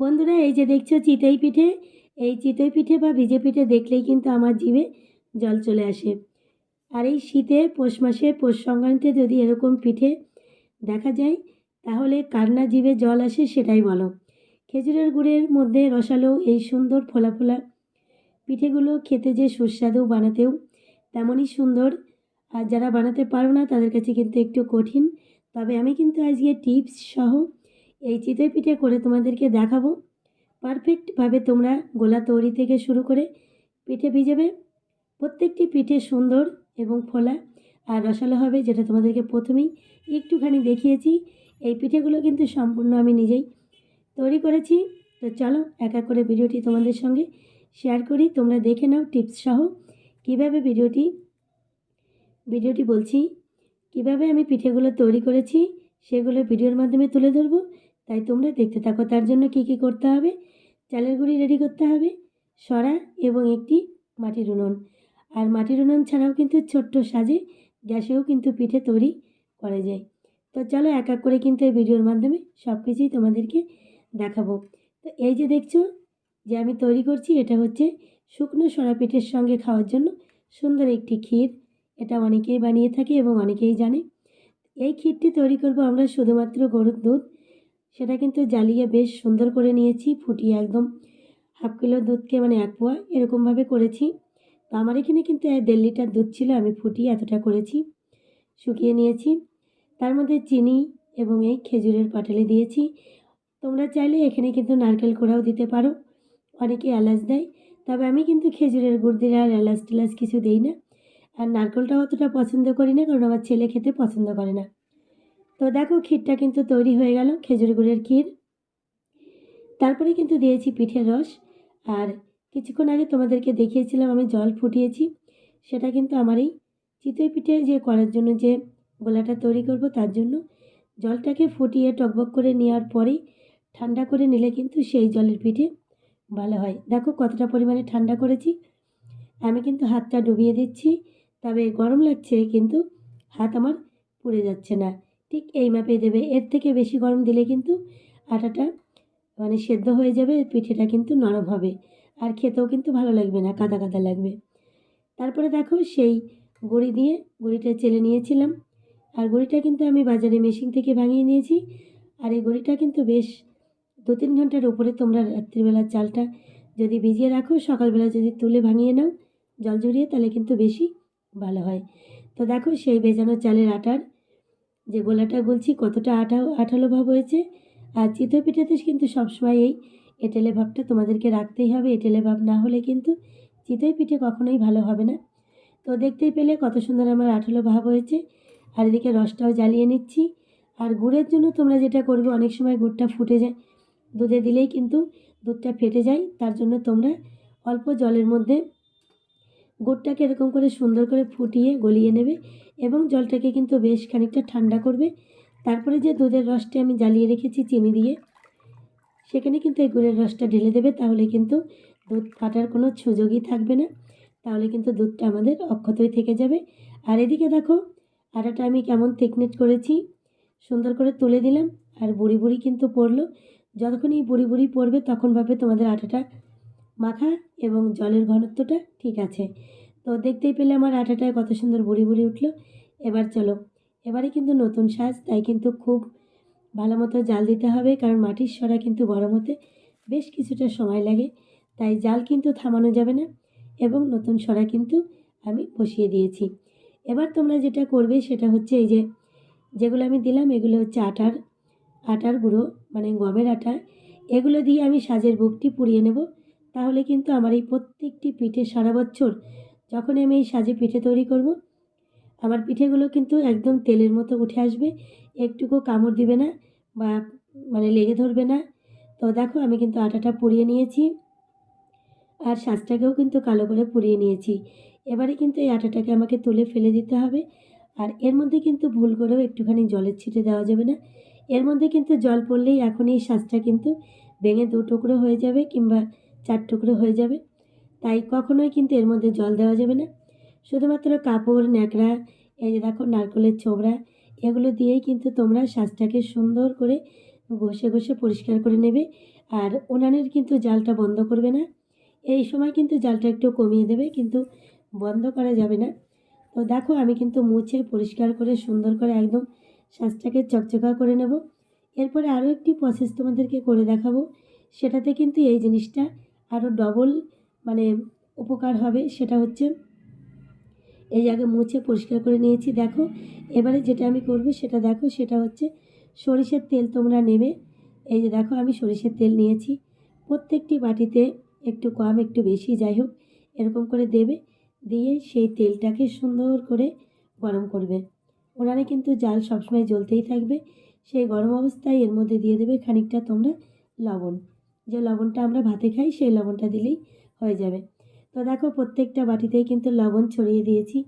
বন্ধুরা, এই যে দেখছ চিতই পিঠে? এই চিতই পিঠে বা ভিজে পিঠে দেখলেই কিন্তু আমার জিভে জল চলে আসে। আর এই শীতে, পৌষ মাসে, পৌষ সংক্রান্তিতে যদি এরকম পিঠে দেখা যায়, তাহলে কার না জিভে জল আসে সেটাই বলো। খেজুরের গুড়ের মধ্যে রসালো এই সুন্দর ফোলা ফোলা পিঠেগুলো খেতে যে সুস্বাদু বানাতেও তেমনই সুন্দর। আর যারা বানাতে পারো না, তাদের কাছে কিন্তু একটু কঠিন। তবে আমি কিন্তু আজকে টিপস সহ এই চিতই পিঠে করে তোমাদেরকে দেখাবো। পারফেক্টভাবে তোমরা গোলা তৈরি থেকে শুরু করে পিঠে ভিজাবে। প্রত্যেকটি পিঠে সুন্দর এবং ফোলা আর রসালো হবে, যেটা তোমাদেরকে প্রথমেই একটুখানি দেখিয়েছি। এই পিঠেগুলো কিন্তু সম্পূর্ণ আমি নিজেই তৈরি করেছি। তো চলো এক এক করে ভিডিওটি তোমাদের সঙ্গে শেয়ার করি। তোমরা দেখে নাও টিপস সহ কীভাবে ভিডিওটি ভিডিওটি বলছি, কীভাবে আমি পিঠেগুলো তৈরি করেছি, সেগুলো ভিডিওর মাধ্যমে তুলে ধরবো। তাই তোমরা দেখতে থাকো, তার জন্য কী কী করতে হবে? চালের গুঁড়ি রেডি করতে হবে, সরা এবং একটি মাটির উনুন। আর মাটির উনুন ছাড়াও কিন্তু ছোট্ট সাজে গ্যাসেও কিন্তু পিঠে তৈরি করা যায়। তো চলো এক এক করে কিন্তু এই ভিডিওর মাধ্যমে সব কিছুই তোমাদেরকে দেখাবো। তো এই যে দেখছ যে আমি তৈরি করছি, এটা হচ্ছে শুকনো সরা পিঠের সঙ্গে খাওয়ার জন্য সুন্দর একটি ক্ষীর। এটা অনেকেই বানিয়ে থাকে এবং অনেকেই জানে। এই ক্ষীরটি তৈরি করব আমরা শুধুমাত্র গরুর দুধ সেটা কিন্তু জ্বালিয়ে বেশ সুন্দর করে নিয়েছি, ফুটিয়ে একদম হাফ কিলো দুধকে মানে এক পোয়া এরকমভাবে করেছি। তো আমার এখানে কিন্তু দেড় লিটার দুধ ছিল, আমি ফুটিয়ে এতটা করেছি, শুকিয়ে নিয়েছি। তার মধ্যে চিনি এবং এই খেজুরের পাটালি দিয়েছি। তোমরা চাইলে এখানে কিন্তু নারকেল কোড়াও দিতে পারো, অনেকে এলাচ দেয়। তবে আমি কিন্তু খেজুরের গুড় দিলে আর এলাচ টেলাচ কিছু দিই না। আর নারকেলটাও অতটা পছন্দ করি না, কারণ আমার ছেলে খেতে পছন্দ করে না। তো দেখো ক্ষীরটা কিন্তু তৈরি হয়ে গেল, খেজুর গুড়ের ক্ষীর। তারপরে কিন্তু দিয়েছি পিঠের রস। আর কিছুক্ষণ আগে তোমাদেরকে দেখিয়েছিলাম, আমি জল ফুটিয়েছি। সেটা কিন্তু আমার এই চিতই পিঠে যে করার জন্য যে গোলাটা তৈরি করব তার জন্য। জলটাকে ফুটিয়ে টকবক করে নেওয়ার পরেই ঠান্ডা করে নিলে কিন্তু সেই জলের পিঠে ভালো হয়। দেখো কতটা পরিমাণে ঠান্ডা করেছি। আমি কিন্তু হাতটা ডুবিয়ে দিচ্ছি, তবে গরম লাগছে কিন্তু হাত আমার পুড়ে যাচ্ছে না। ঠিক এই মাপে দেবে। এর থেকে বেশি গরম দিলে কিন্তু আটাটা মানে সেদ্ধ হয়ে যাবে, পিঠেটা কিন্তু নরম হবে। আর খেতেও কিন্তু ভালো লাগবে না, কাদা কাদা লাগবে। তারপরে দেখো সেই গুঁড়ি দিয়ে, গুঁড়িটা চেলে নিয়েছিলাম। আর গুঁড়িটা কিন্তু আমি বাজারে মেশিন থেকে ভাঙিয়ে নিয়েছি। আর এই গুঁড়িটা কিন্তু বেশ দু তিন ঘণ্টার উপরে তোমরা রাত্রিবেলার চালটা যদি ভিজিয়ে রাখো, সকালবেলা যদি তুলে ভাঙিয়ে নাও, জল জড়িয়ে তাহলে কিন্তু বেশি ভালো হয়। তো দেখো সেই ভেজানো চালের আটার যে গোলাটা বলছি কতটা আঠা আঠালো ভাব হয়েছে। আর চিতই পিঠাতে কিন্তু সবসময় এই এঁটেলে ভাবটা তোমাদেরকে রাখতেই হবে, এঁটেলে ভাব না হলে কিন্তু চিতই পিঠে কখনোই ভালো হবে না। তো দেখতেই পেলে কত সুন্দর আমার আঠালো ভাব হয়েছে। আর এদিকে রসটাও জ্বালিয়ে নিচ্ছি। আর গুড়ের জন্য তোমরা যেটা করবে, অনেক সময় গুড়টা ফুটে যায়। দুধে দিলেই কিন্তু দুধটা ফেটে যায়। তার জন্য তোমরা অল্প জলের মধ্যে গুড়টাকে এরকম করে সুন্দর করে ফুটিয়ে গলিয়ে নেবে এবং জলটাকে কিন্তু বেশ খানিকটা ঠান্ডা করবে। তারপরে যে দুধের রসটা আমি জ্বালিয়ে রেখেছি চিনি দিয়ে, সেখানে কিন্তু এই গুড়ের রসটা ঢেলে দেবে, তাহলে কিন্তু দুধ ফাটার কোনো সুযোগই থাকবে না। তাহলে কিন্তু দুধটা আমাদের অক্ষতই থেকে যাবে। আর এদিকে দেখো, আটাটা আমি কেমন থেকনেট করেছি, সুন্দর করে তুলে দিলাম, আর বুড়ি বুড়ি কিন্তু পড়ল। যতক্ষণ এই বুড়ি বুড়ি পড়বে, তখন ভাবে তোমাদের আটাটা মাখা এবং জলের ঘনত্বটা ঠিক আছে। তো দেখতেই পেলে আমার আটাটায় কত সুন্দর বুড়ি বুড়ি উঠল। এবার চলো, এবারে কিন্তু নতুন সাজ, তাই কিন্তু খুব ভালো মতো জাল দিতে হবে, কারণ মাটির সরা কিন্তু গরম হতে বেশ কিছুটা সময় লাগে, তাই জাল কিন্তু থামানো যাবে না এবং নতুন সরা কিন্তু আমি বসিয়ে দিয়েছি। এবার তোমরা যেটা করবে সেটা হচ্ছে এই যে, যেগুলো আমি দিলাম এগুলো হচ্ছে আটার আটার গুঁড়ো মানে গমের আটা, এগুলো দিয়ে আমি সাজের বুকটি পুড়িয়ে নেব। তাহলে কিন্তু আমার এই প্রত্যেকটি পিঠে সারা বছর যখন আমি এই সাজে পিঠে তৈরি করব, আমার পিঠেগুলো কিন্তু একদম তেলের মতো উঠে আসবে, একটুকু কামড় দিবে না বা মানে লেগে ধরবে না। তো দেখো আমি কিন্তু আটাটা পুড়িয়ে নিয়েছি আর সাজটাকেও কিন্তু কালো করে পুড়িয়ে নিয়েছি। এবারে কিন্তু এই আটাটাকে আমাকে তুলে ফেলে দিতে হবে আর এর মধ্যে কিন্তু ভুল করেও একটুখানি জলের ছিটে দেওয়া যাবে না। এর মধ্যে কিন্তু জল পড়লেই এখন এই সাজটা কিন্তু ভেঙে দু টুকরো হয়ে যাবে কিংবা চার টুকরো হয়ে যাবে। তাই কখনোই কিন্তু এর মধ্যে জল দেওয়া যাবে না। শুধুমাত্র কাপড়, ন্যাকড়া, এই যে দেখো নারকলের ছোবড়া, এগুলো দিয়েই কিন্তু তোমরা সাজটাকে সুন্দর করে ঘষে ঘষে পরিষ্কার করে নেবে। আর উনানের কিন্তু জালটা বন্ধ করবে না। এই সময় কিন্তু জালটা একটু কমিয়ে দেবে, কিন্তু বন্ধ করা যাবে না। তো দেখো আমি কিন্তু মুছে পরিষ্কার করে সুন্দর করে একদম শ্বাসটাকে চকচকা করে নেব। এরপরে আরও একটি প্রসেস তোমাদেরকে করে দেখাবো। সেটাতে কিন্তু এই জিনিসটা আরও ডবল মানে উপকার হবে, সেটা হচ্ছে এই আগে মুছে পরিষ্কার করে নিয়েছি, দেখো। এবারে যেটা আমি করব সেটা দেখো, সেটা হচ্ছে সরিষার তেল তোমরা নেবে। এই যে দেখো, আমি সরিষার তেল নিয়েছি। প্রত্যেকটি বাটিতে একটু কম, একটু বেশি, যাই হোক, এরকম করে দেবে। দিয়ে সেই তেলটাকে সুন্দর করে গরম করবে। ওনারে কিন্তু জাল সবসময় জ্বলতেই থাকবে। সেই গরম অবস্থায় এর মধ্যে দিয়ে দেবে খানিকটা তোমরা লবণ। যে লবণটা আমরা ভাতে খাই, সেই লবণটা দিলেই হয়ে যাবে। তো দেখো, প্রত্যেকটা বাটিতেই কিন্তু লবণ ছড়িয়ে দিয়েছি।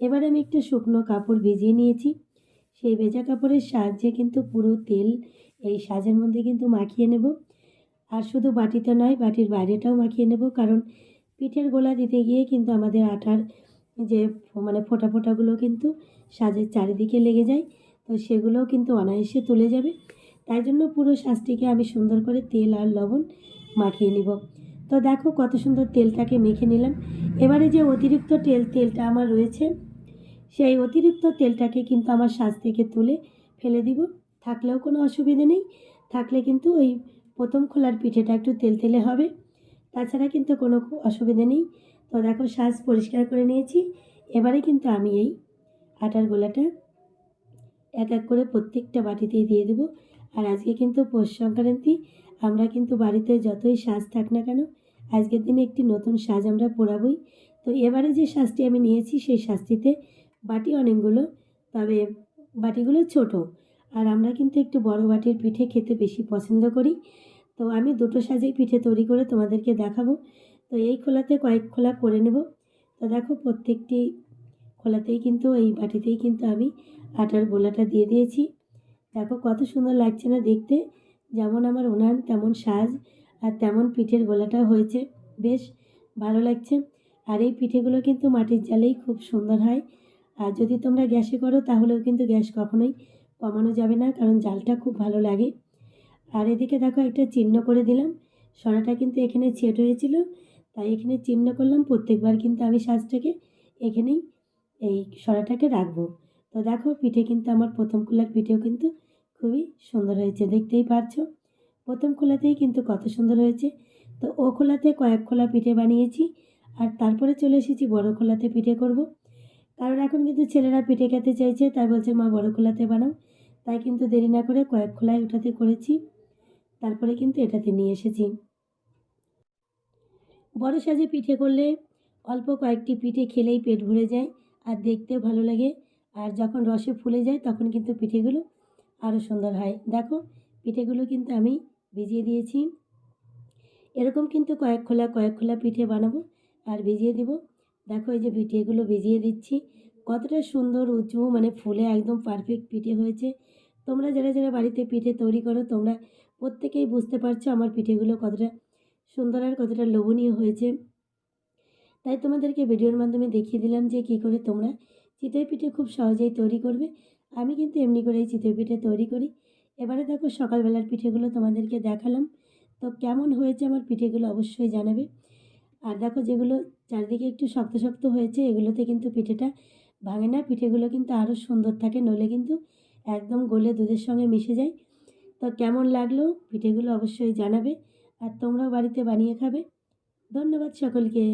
এবার আমি একটু শুকনো কাপড় ভিজিয়ে নিয়েছি। সেই ভেজা কাপড়ের সাহায্যে কিন্তু পুরো তেল এই সাজের মধ্যে কিন্তু মাখিয়ে নেব। আর শুধু বাটিতে নয়, বাটির বাইরেটাও মাখিয়ে নেব। কারণ পিঠের গোলা দিতে গিয়ে কিন্তু আমাদের আটার যে মানে ফোটা ফোটাগুলো কিন্তু সাজের চারিদিকে লেগে যায়। তো সেগুলোও কিন্তু অনায়াসে তুলে যাবে। তাই জন্য পুরো সাজটিকে আমি সুন্দর করে তেল আর লবণ মাখিয়ে নিব। তো দেখো কত সুন্দর তেলটাকে মেখে নিলাম। এবারে যে অতিরিক্ত তেল, তেলটা আমার রয়েছে, সেই অতিরিক্ত তেলটাকে কিন্তু আমার সাজ থেকে তুলে ফেলে দিব। থাকলেও কোনো অসুবিধে নেই, থাকলে কিন্তু ওই প্রথম খোলার পিঠেটা একটু তেল তেলে হবে, তাছাড়া কিন্তু কোনো অসুবিধে নেই। তো দেখো সাজ পরিষ্কার করে নিয়েছি। এবারে কিন্তু আমি এই আটার গোলাটা এক এক করে প্রত্যেকটা বাটিতেই দিয়ে দেবো। আর আজকে কিন্তু পৌষ সংক্রান্তি, আমরা কিন্তু বাড়িতে যতই সাজ থাক না কেন, আজকের দিনে একটি নতুন সাজ আমরা পোড়াবই। তো এবারে যে সাজটি আমি নিয়েছি, সেই সাজটিতে বাটি অনেকগুলো, তবে বাটিগুলো ছোট। আর আমরা কিন্তু একটু বড় বাটির পিঠে খেতে বেশি পছন্দ করি। তো আমি দুটো সাজেই পিঠে তৈরি করে তোমাদেরকে দেখাবো। তো এই খোলাতে কয়েক খোলা করে নেব। তো দেখো, প্রত্যেকটি খোলাতেই কিন্তু, এই বাটিতেই কিন্তু আমি আটার গোলাটা দিয়ে দিয়েছি। দেখো কত সুন্দর লাগছে না দেখতে। যেমন আমার উনান, তেমন সাজ, আর তেমন পিঠের গোলাটাও হয়েছে। বেশ ভালো লাগছে। আর এই পিঠেগুলো কিন্তু মাটির জালেই খুব সুন্দর হয়। আর যদি তোমরা গ্যাসে করো, তাহলেও কিন্তু গ্যাস কখনোই কমানো যাবে না, কারণ জালটা খুব ভালো লাগে। আর এদিকে দেখো একটা চিহ্ন করে দিলাম। সরাটা কিন্তু এখানে ছেট হয়েছিল, তাই এখানে চিহ্ন করলাম। প্রত্যেকবার কিন্তু আমি সাজটাকে এখানেই এই সরাটাকে রাখব। তো দেখো, পিঠে কিন্তু আমার প্রথম খোলার পিঠেও কিন্তু খুবই সুন্দর হয়েছে, দেখতেই পারছ? প্রথম খোলাতেই কিন্তু কত সুন্দর হয়েছে। তো ও খোলাতে কয়েক খোলা পিঠে বানিয়েছি, আর তারপরে চলে এসেছি বড় খোলাতে পিঠে করব। কারণ এখন কিন্তু ছেলেরা পিঠে খেতে চাইছে, তাই বলছে, মা, বড় খোলাতে বানাও। তাই কিন্তু দেরি না করে কয়েক খোলায় ওটাতে করেছি, তারপরে কিন্তু এটাতে নিয়ে এসেছি। বড় সাজে পিঠে করলে অল্প কয়েকটি পিঠে খেলেই পেট ভরে যায়, আর দেখতেও ভালো লাগে। আর যখন রসে ফুলে যায় তখন কিন্তু পিঠেগুলো আরও সুন্দর হয়। দেখো, পিঠেগুলো কিন্তু আমি ভিজিয়ে দিয়েছি। এরকম কিন্তু কয়েক খোলা কয়েক খোলা পিঠে বানাবো আর ভিজিয়ে দিব। দেখো, এই যে পিঠেগুলো ভিজিয়ে দিচ্ছি। কতটা সুন্দর, উঁচু মানে ফুলে একদম পারফেক্ট পিঠে হয়েছে। তোমরা যারা যারা বাড়িতে পিঠে তৈরি করো, তোমরা প্রত্যেকেই বুঝতে পারছ আমার পিঠেগুলো কতটা সুন্দর আর কতটা লোভনীয় হয়েছে। তাই তোমাদেরকে ভিডিওর মাধ্যমে দেখিয়ে দিলাম যে কী করে তোমরা চিতই পিঠে খুব সহজেই তৈরি করবে। আমি কিন্তু এমনি করেই চিতই পিঠে তৈরি করি। এবারে দেখো সকালবেলার পিঠেগুলো তোমাদেরকে দেখালাম। তো কেমন হয়েছে আমার পিঠেগুলো অবশ্যই জানাবে। আর দেখো যেগুলো চারিদিকে একটু শক্ত শক্ত হয়েছে, এগুলোতে কিন্তু পিঠেটা ভাঙে না। পিঠেগুলো কিন্তু আরও সুন্দর থাকে, নইলে কিন্তু একদম গলে দুধের সঙ্গে মিশে যায়। তো কেমন লাগল? পিঠেগুলো অবশ্যই জানাবে। আর তোমরাও বাড়িতে বানিয়ে খাবে। ধন্যবাদ সকলকে।